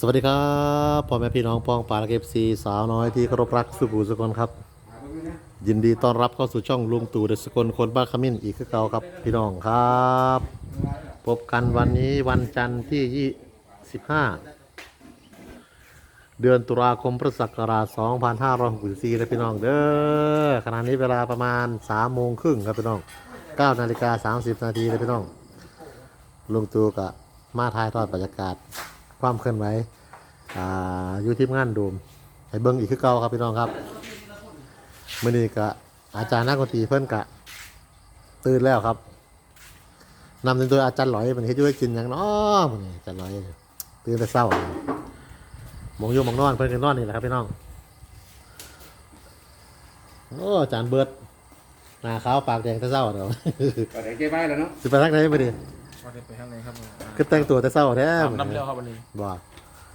สวัสดีครับพ่อแม่พี่น้องปองป่าเก็บซีสาวน้อยที่เคารพรักสุภูสุคนครับ ยินดีต้อนรับเข้าสู่ช่องลุงตู่เดสกลคนบ้าขมิ้นอีกคือเก่าครับพี่น้องครับ พบกันวันนี้วันจันทร์ที่ 25 เดือนตุลาคมพุทธศักราช 2564นะพี่น้องเด้อขณะนี้เวลาประมาณ3โมงครึ่งครับพี่น้อง9นาฬิกา30นาทีนะพี่น้องลุงตู่ก็มาถ่ายทอดบรรยากาศ ความเคลื่อนไหวอ่าอยู่ที่งานโดมให้เบิ้งอีกคือเก่าครับพี่น้องครับมื่อนี้ก็อาจารย์นักดนตรีเพิ่นกะ ตื่นแล้วครับนำโดยอาจารย์หลอยมันเฮ็ดอยู่ให้กินหยังเนาะมื้อนี้อาจารย์หลอยตื่นแต่เช้าหมองอยู่หมองนอนเพิ่นก็นอนนี่แหละครับพี่น้องโอ้อาจารย์เบิดหน้าขาวปากแดงแต่เช้าเด้อก็ได้เก็บไว้แล้วเนาะสิไปทางไหนมื้อนี้ก็ ได้ไปข้างในครับผมคือแต่งตัวแต่เช้าแท้อาบมื้อน้ำนี้เลี้ยวครับวันนี้บ่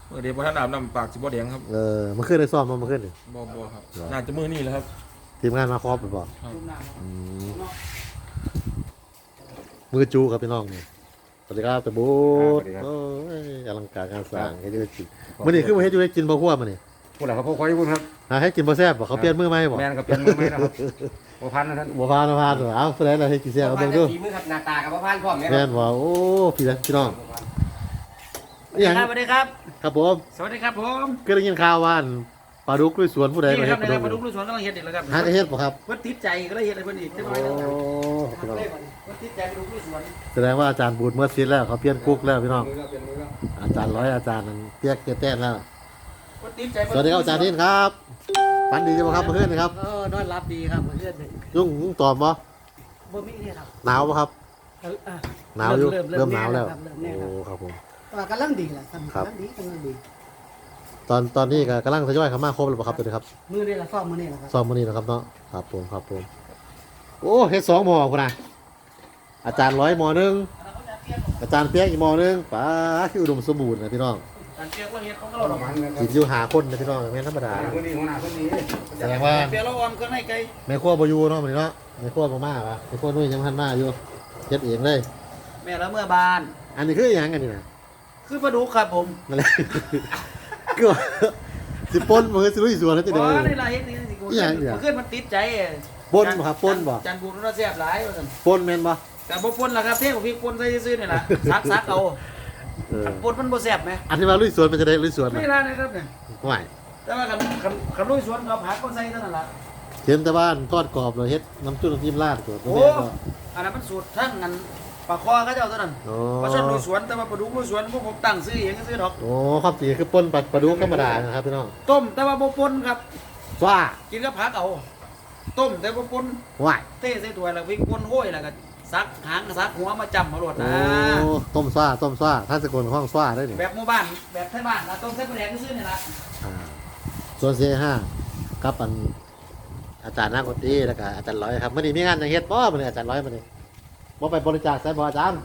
เมื่อเดี๋ยวพอท่านอาบน้ำปากสิบ่แดงครับเออมันขึ้นได้ซ่อมบ่มันขึ้นนี่บ่บ่ครับเหรอน่าจะมือนี่แหละครับทีมงานมาครอบไปบอกครับมือจูครับพี่น้องนี่สวัสดีครับตะบูดโอ้ยอลังการงานสร้างให้ดูกินมื่อนี้คือมาให้ดูให้กินบ่คั่วมานี่พูดแล้วเขาพกไว้พูดครับ หาให้กินบ่แซ่บบ่เขาเปลี่ยนมือไหมบ่แม่นก็เปลี่ยนมือไหมนะครับบ่พันนะท่านบ่พานบ่พานเหรอเอาแสดงอะไรให้กินแซ่บเอาเบิ่งดูฝีมือครับหน้าตากับบ่พันพร้อมเนี่ยแม่นบ่โอ้พี่นะพี่น้องสวัสดีครับสวัสดีครับ ครับผมสวัสดีครับผมก็ได้ยินข่าวว่าอันปลาดุกด้วยสวนผู้ใดนี่มาคเฮ็รัดบปในลาดุกมาดูลูกสวนกำลังเฮ็ดอีกแล้วครับหากระเฮ็ดบ่ครับเพิ่นติดใจก็เลยเฮ็ดให้เพิ่นอีกจังหน่อยโอ้นะพี่น้องเพิ่นติดใจไปดูลูกสวนแสดงว่าอาจารย์บูดเมื่อซิดแล้วเขาเปลี่ยนกุ๊กแล้วพี่น้องมือก็เปลี่ยนมือก็อาจารย์ร้อยอาจารย์นั้นเปียกเกยแต้นแล้วเพิ่นติดใจสวัสดีครับอาจารย์นินครับ ฝันดีจังบ่ครับเพื่อนนะครับเออนอนรับดีครับเพื่อนยุ่งยุ่งตอบบ่บ่มีนี่ครับหนาวบ่ครับเอออะหนาวอยู่เริ่มเริ่เริ่มมหนาวแล้วเริ่มแน่โอ้ครับครับผมว่ากำลังดีแหละครับครับ กำลังดีกำลังดีตอนตอนนี้ก็กำลังทยอยเข้ามาครบแล้วบ่ครับตัวนี้ครับมื้อนี้ละซ่อมมื้อนี้ละครับ ซ้อมมื้อนี้นะครับเนาะครับผมครับผมโอ้เฮ็ดสองหม้อพุ่นน่ะอาจารย์ร้อยหม้อหนึงอาจารย์เปียกอีกหม้อหนึงป้าคืออุดมสมบูรณ์นะพี่น้อง การเปียกว่าเฮ็ดของปเราระมาณนั้นครักิบนอยู่หาคนนะพี่น้องแม่นธรรมดาคนนี้หัวหน้าคนนี้แสดงว่าเปียกเราออมเครื่องในไก่แม่ครัวบ่อยู่เนาะมื้อนี้เนาะแม่ครัวบ่มาปะแม่ครัวนุ่ยยังบ่ทันมาอยู่เฮ็ดเองเลย แม่ละเมื่อบ้าน อันนี้คืออหยังอันนี้น่ะคือปลาดุกครับผมนั่นแหละก็ว่าสิปนมือสิลุยสวนแล้วจะบ่เดินได้ละเฮ็ดนี่สิกูอีหยังเนี่ยขึ้นมันติดใจปนบ่ครับปนบ่จันบูรณะแซ่บหลายว่าซั่นปนแม่นบ่แต่บ่ปนล่ะครับเท่ของพี่ปนใส่ซื่อๆนี่ล่ะซักๆเอา เออปนมันบ่แซ่บไหมอันที่ว่าลุยสวนมันจะได้ลุยสวนไม่น่ะได้นะครับเนี่ยไม่แต่ว่าคันคันคันลุยสวนเราผักก็ใส่เท่านั้นล่ะเห็นแต่บ้านทอดกรอบเลยเฮ็ดน้ำจุ้มน้ำจิ้มราดก่อนโอ้แม่ก็ อันนั้นมันสูตรทั้งอันปลาคอเขาเจ้าเท่านั้นโอ้ ปลาช่อนลุยสวนแต่ว่าปลาดุกลุยสวนพวกผมตั้งซื้อเองก็ซื้อดอกโอ้ความจริงคือปนปลาปลาดุกธรรมดานะครับพี่น้องต้มแต่ว่าบ่ปนครับ ว้ากินกับผักเอาต้มแต่บ่ปนว้ายเทใส่ถ้วยแล้ววิ่งปนห้อยแล้วก็ ซักหางซักหัวมาจำมาโลดโอ้นะต้มซ่าต้มซ่าท่านสกลห้องซ่าได้นี่แบบหมู่บ้านแบบไทยบ้านนะต้มใส่ปลาแดงก็ซื้อนี่ล่ะอ่าส่วนเสียห้ากับอันอาจารย์นักดนตรีแล้วก็อาจารย์ร้อยครับมื่อนี้มีงานอย่างเฮ็ดบ่มื่อนี้อาจารย์ร้อยมื่อนี้บ่ไปบริจาคใส่บ่อาจารย์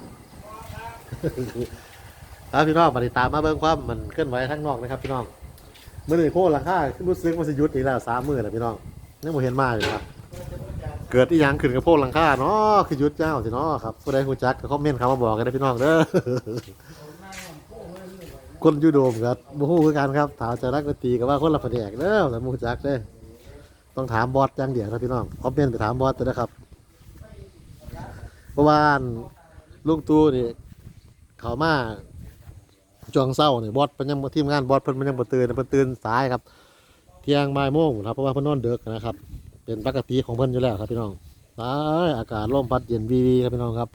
ครับพี่น้องมาติดตามมาเบิ่งความมันเคลื่อนไหวทั้งนอกนะครับพี่น้องมื่อนี้โคตรราคารู้สึกว่าสิหยุดอีกแล้วสามมื้อแล้วพี่น้องยังบ่เห็นมาเลยครับ เกิดอีหยังขึ้นกับโพดหลังคาเนาะคือยุดยาสิเนาะครับผู้ใดฮู้จักก็คอมเมนต์เขามาบอกกันได้พี่น้องเด้อคนยูโดมครับบ่ฮู้คือกันครับถามจะรักดนตรีก็ว่าคนละแผนกเด้อแต่บ่ฮู้จักเด้อต้องถามบอสอย่างเดียวนะพี่น้องคอมเมนต์ไปถามบอสเด้อครับเพราะว่านลุงตู่นี่เขามาช่วงเช้าเนี่ยบอสเพิ่นยังทีมงานบอสเพิ่นมันยังบ่ตื่นเพิ่นตื่นสายครับ เที่ยงบ่ายโมงครับเพราะว่าเพิ่นนอนดึกนะครับ เป็นปกติของเพิ่อนอยู่แล้วครับพี่น้องสายอากาศลมพัดเย็นวีวีครับพี่น้องครับ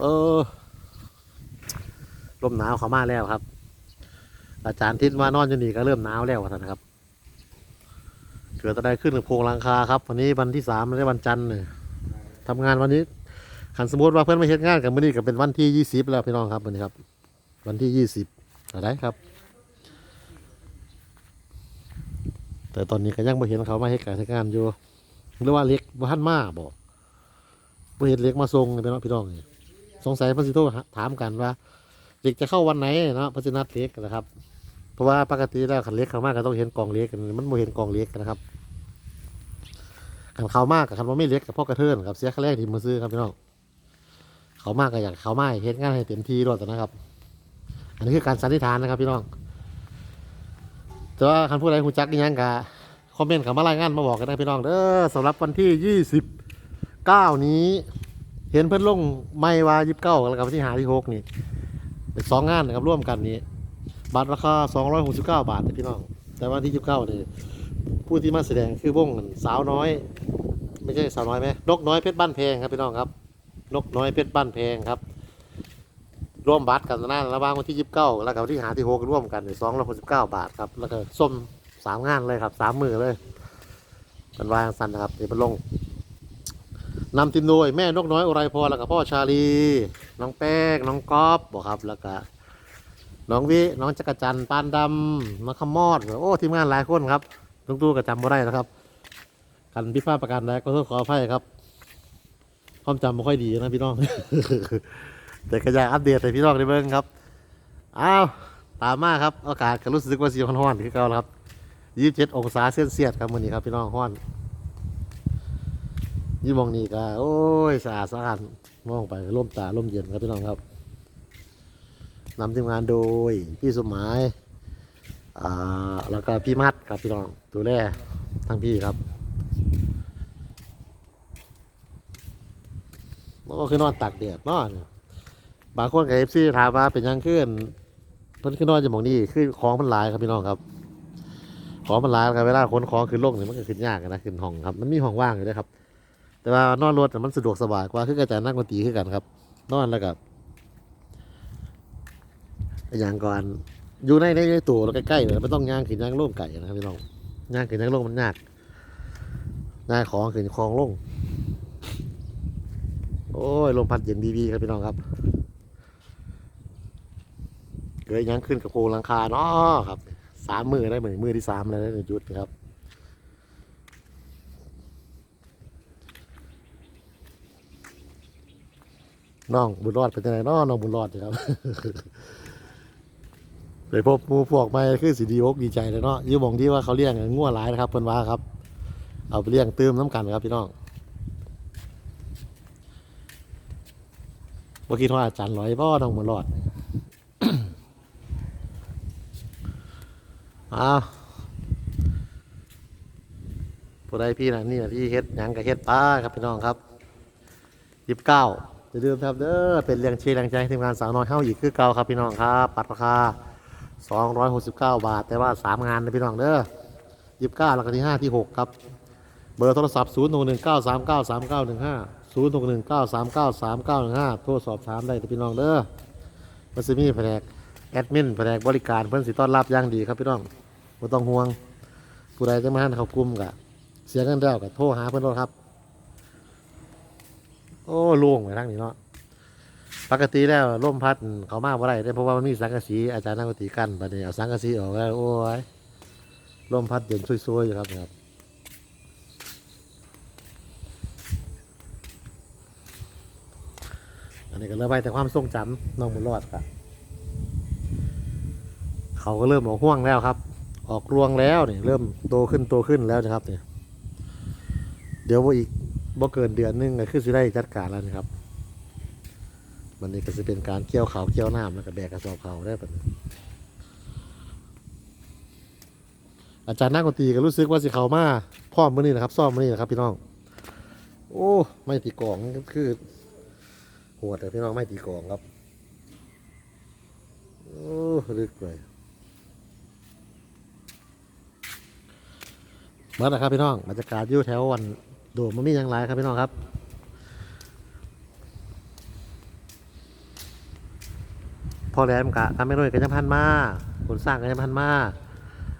เออลมหนาวเขามาแล้วครับ อาจารย์ทิศว่านอนอยู่นี่ก็เริ่มหนาวแล้วท่านนะครับเกิดอะไรขึ้นกับโพงลังคาครับ วันนี้วันที่สามไม่ได้วันจันทร์เนี่ยทำงานวันนี้ขันสมมติว่าเพื่อนไมาเฮ็ดงานกับมื้อนี้ก็เป็นวันที่ยี่สิบแล้วพี่น้องครับวันนี้ครับ วันที่ยี่สิบอะไรครับ แต่ตอนนี้ก็ยังไม่เห็นเขามาเฮ็ดการเฮ็ดงานอยู่หรือว่าเล็กว่าท่นมาบอกบ่เห็นเล็กมาส่งเลยพี่น้องพี่น้องนี่สงสัยพิ่นสิโทถามกันว่าเล็กจะเข้าวันไหนเนาะเพราะฉะนัดเล็กนะครับ เพราะว่าปกติแล้วขันเล็กเข้ามากก็ต้องเห็นกองเล็กกันมันไม่เห็นกองเล็กนะครับขันเขามากกับขันว่าไม่เล็กกับพ่อกระเทินครับเสียค่าแรกที่มือซื้อครับพี่น้องเขามากก็อยากเขามากเห็นงานให้เต็มที่ด้วยนะครับ อันนี้คือการสันนิษฐานนะครับพี่น้อง แต่ว่าคันผู้ใดหูจักอีหยังกะคอมเมนต์เขามารายงานมาบอกกันนะพี่น้องเด้อสำหรับวันที่ 29 นี้ เห็นเพิ่อนลงไม่ว่า29แล้วกับที่หาที่6นี่เป็นสองงานนะครับร่วมกันนี้ บัตรราคา 269 บาทนะพี่น้อง แต่วันที่29นี่ผู้ที่มาแสดงคือวงสาวน้อย ไม่ใช่สาวน้อยไหมนกน้อยเพชรบ้านแพงครับพี่น้องครับ นกน้อยเพชรบ้านแพงครับ ร่วมบัตรกันนะระหว่างวันที่29แล้วกับวันที่หาที่6ร่วมกันสองร้อยหกสิบเก้าบาทครับ แล้วก็ส้มสามงานเลยครับสามมือเลยเป็นวางสันนะครับเดี๋ยวมันลงนำทีมโดยแม่นกน้อยอุไรพรแล้วก็พ่อชาลี น้องแป้งน้องก๊อฟบอกครับแล้วก็น้องวิ น้องจักรจันต์ปานดำน้องขมอด โอ้ ทีมงานหลายคนครับลุงตู้ก็จำบ่ได้นะครับ กันพิพาทประกันแล้วก็ต้องขออภัยครับ ความจำไม่ค่อยดีนะพี่น้อง แต่ก็อยากอัปเดตให้พี่น้องได้เบิ่งครับอ้าวตามมาครับอากาศก็รู้สึกว่าสีร้อนๆคือเก่าแล้วครับ27องศาเซลเซียสครับมื้อนี้ครับพี่น้องร้อนยี่มองนี้ก็โอ้ยสะอาดสะอาดมองไปร่มตาร่มเย็นครับพี่น้องครับนำทีมงานโดยพี่สมหมายอ่าแล้วก็พี่มัดครับพี่น้องดูแลทั้งพี่ครับมันก็คือนอนตากแดดนอน บางคนกับเอฟซีถามว่าเป็นยังขึ้นเพิ่นขึ้นนอนจะมองนี่คือของมันหลายครับพี่น้องครับ ของมันหลายครับเวลาขนของขึ้นลงเนี่ยมันก็ขึ้นยากนะขึ้นห้องครับ มันมีห้องว่างอยู่ด้วยครับ แต่ว่านอนรถมันสะดวกสบายกว่าคือกระจายนั่งดนตรีขึ้นกันครับ นอนแล้วกับอย่างก่อนอยู่ในในตัวเราใกล้ๆเลยไม่ต้องย่างขึ้นย่างลงไก่นะครับพี่น้องย่างขึ้นย่างลงมันยากย่างของขึ้นคลองลงโอ้ยลมพัดเย็นดีๆครับพี่น้องครับ เกิดยังขึ้นกับโครงหลังคาเนาะครับสามมือได้เหมือนมือที่สามแล้วในยุดนะครับน้องบุญรอดเป็นยังไงน้อน้องบุญรอดนะครับไปพบหมูพวกไม่คือสีดีอกดีใจเลยเนาะยี่หมองที่ว่าเขาเลี้ยงงัวหลายนะครับเพิ่นว่าครับ เอาไปเลี้ยงเติมน้ำกันครับพี่น้องบ่คิดว่าอาจารย์ร้อยบ่น้องบุญรอด อ้าวผู้ใดพี่นะนี่นะที่เฮ็ดหยังกับเฮ็ดป้าครับพี่น้องครับยิบเก้าจะลืมครับเด้อเป็นเรียงเชียร์แรงใจให้ทีมงานสาวน้อยเฮาอีกคือเก่าครับพี่น้องครับปัดราคา269 บาท แต่ว่า 3 งานนะพี่น้องเด้อยิบเก้าแล้วก็ที่ 5 ที่ 6 ครับ เบอร์โทรศัพท์0 1 9 3 9 3 9 1 5 0 6 1 9 3 9 3 9 1 5 โทรสอบถามได้นะพี่น้องเด้อมันจะมีแผนก แอดมินแผนกบริการเพิ่อนสิต้อนรับอย่างดีครับพี่น้องบ่ต้องห่วง ผู้ใดจะมาหันเขากลุ่มกะเสียเงินแล้วกะโทรหาเพิ่อนโลดครับ โอ้โล่งไปทางนี้เนาะปกติแล้วลมพัดเขามาบ่ได้เด้เพราะว่ามันมีสังกะสีอาจารย์นักตรีกั้นบัดนี้เอาสังกะสีออกแล้วโอ้ยลมพัดเย็นซวยๆอยู่ครับครับอันนี้ก็เริ่มไปแต่ความทรงจำน้องบุญรอดครับ เขาก็เริ่มออกห่วงแล้วครับ ออกรวงแล้วนี่เริ่มโตขึ้นโตขึ้นแล้วนะครับเนี่ยเดี๋ยวว่าอีกบ่เกินเดือนหนึงก็คือสิได้จัดการแล้วนะครับมันนี้ก็จะเป็นการเกี่ยวเขาเกี่ยวน้ำแล้วก็แบกกระสอบเขาได้ปะเนี่ยอาจารย์นักดนตรีก็รู้สึกว่าสิเขามาพร้อมมือนี้นะครับ ซ่อมมือนี้นะครับ พี่น้อง โอ้ไม่ตีกองคือโหดแต่พี่น้องไม่ตีกองครับ โอ้ลึกเลย เมื่อนะครับพี่น้องบรรยากาศอยู่แถววันโดมมันมีอย่างไรครับพี่น้องครับพอแหลมกะทำไม่รวยกันยังพันมาคนสร้างกันยังพันมา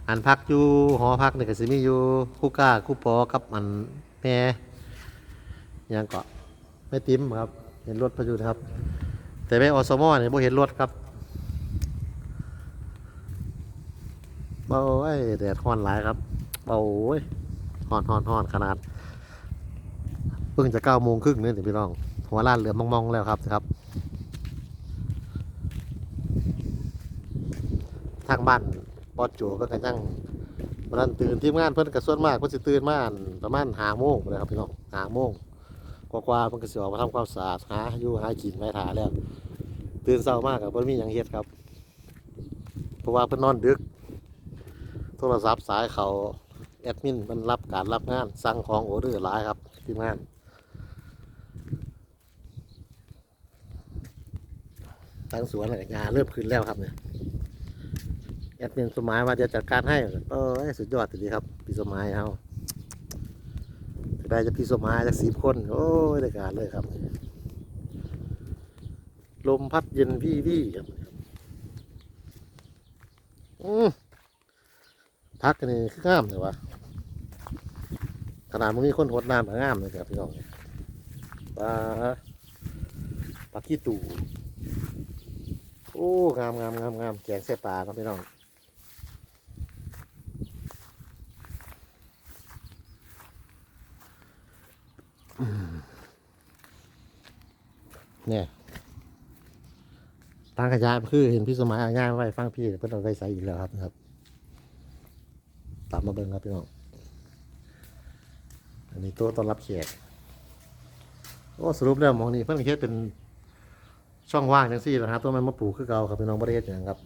อันพักอยู่หอพักเนี่ยก็สิมีอยู่คู่ก้าคู่ปอกับอันแม่ยังเกาะไม่ติ้มครับ เห็นรถประยุทธ์ครับ แต่แม่อสมอเนี่ยบ่เห็นรถครับโอ้ยแดดร้อนหลายครับ โอ้ยฮอนฮอนฮอนขนาดเพิ่งจะเก้าโมงครึ่งนี่ถึงพี่น้อง หัวล้านเหลือมองๆแล้วครับครับ ทางบ้านปอดโจเพิ่นก็ยังวันนั้นตื่นทีมงานเพิ่นก็ส่วนมากเพิ่นสิตื่นมานประมาณห้าโมงเลยครับพี่น้องห้าโมงกว่าๆเพิ่นก็สิออกมาทำความสะอาดหาอยู่หากินไว้ถาแล้ว ตื่นเช้ามากก็บ่มีหยังเฮ็ดครับ เพราะว่าเพิ่นนอนดึก โทรศัพท์สายเขา แอดมินมันรับการรับงานสั่งของโอเดอร์หลายครับทีมงานตั้งสวนอะไรงานเริ่มขึ้นแล้วครับเนี่ยแอดมินสมัยว่าจะจัดการให้เออสุดยอดทีเดียวครับ พี่สมัยเอาได้จะพี่สมัยจากสิบคนโอ้ยได้การเลยครับ ลมพัดเย็นวี่วี่ครับอืมพักกันนี่คืองามเลยวะ นาดมึงมีคนหดน้ำก็งามเลยครับพี่น้องปลาปลาขี้ตู่โอ้งามงามงามงามแกงเส้ปลาครับพี่น้องเนี่ยทางขยะคือเห็นพี่สมัยง่ายไว้ฟังพี่เพิ่อนเอาไปใส่อีกแล้วครับนะครับตามมาเบิ่งครับพี่น้อง อันนี้โต๊ะต้อนรับแขกโอ้สรุปแล้วมองนี้เพิ่นเฮ็ดเป็นช่องว่างจังซี่นะครับตัวมันมาปลูกคือเก่าครับพี่น้องบ่ได้เฮ็ดหยังครับ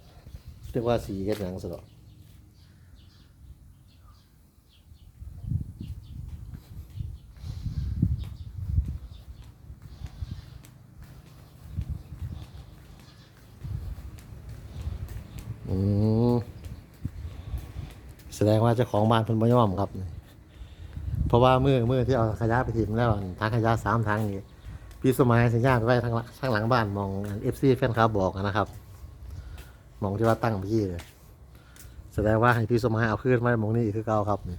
เรียกว่าสีเฮ็ดหยังซะดอกแสดงว่าเจ้าของบ้านเพิ่นบ่ยอมครับ เพราะว่ามือมือที่เอาขยะไปทิ้งแล้วทางขยะสามทางนี้พี่สมัยสัญญาณไว้ทางหลังทางหลังบ้านมองเอฟซีแฟนคลับบอกนะครับ มองที่ว่าตั้งพี่เลยแสดงว่าให้พี่สมัยเอาขึ้นมามองนี่คือเก่าครับนี่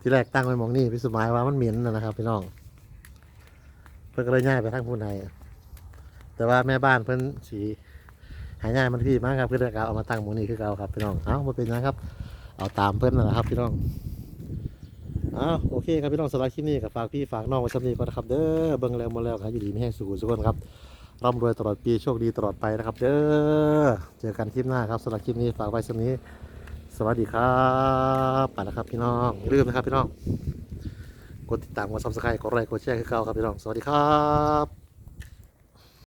ที่แรกตั้งไว้มองนี่พี่สมัยว่ามันเหม็นนะครับพี่น้อง เพิ่นก็เลยย้ายไปทางผู้ในแต่ว่าแม่บ้านเพิ่นสีหายง่ายมันพี่มากครับเพื่อนก็เอามาตั้งหมูนี่คือเก่าครับพี่น้องเอามาเป็นนะครับ เอาตามเพื่อนนะครับพี่น้อง อาโอเคครับพี่น้องสำหรับคลิปนี้กับฝากพี่ฝากน้องไว้สำนีก่อนนะครับเด้อเบิ่งแล้วมาแล้วครับอยู่ดีไม่แห้งสู่สุขคนครับร่ำรวยตลอดปีโชคดีตลอดไปนะครับเด้อเจอกันคลิปหน้าครับสำหรับคลิปนี้ฝากไว้สำนี้สวัสดีครับไปแล้วครับพี่น้องอย่าลืมนะครับพี่น้องกดติดตามกดซับสไครต์กดไลค์กดแชร์ให้เก่าครับพี่น้องสวัสดีครับ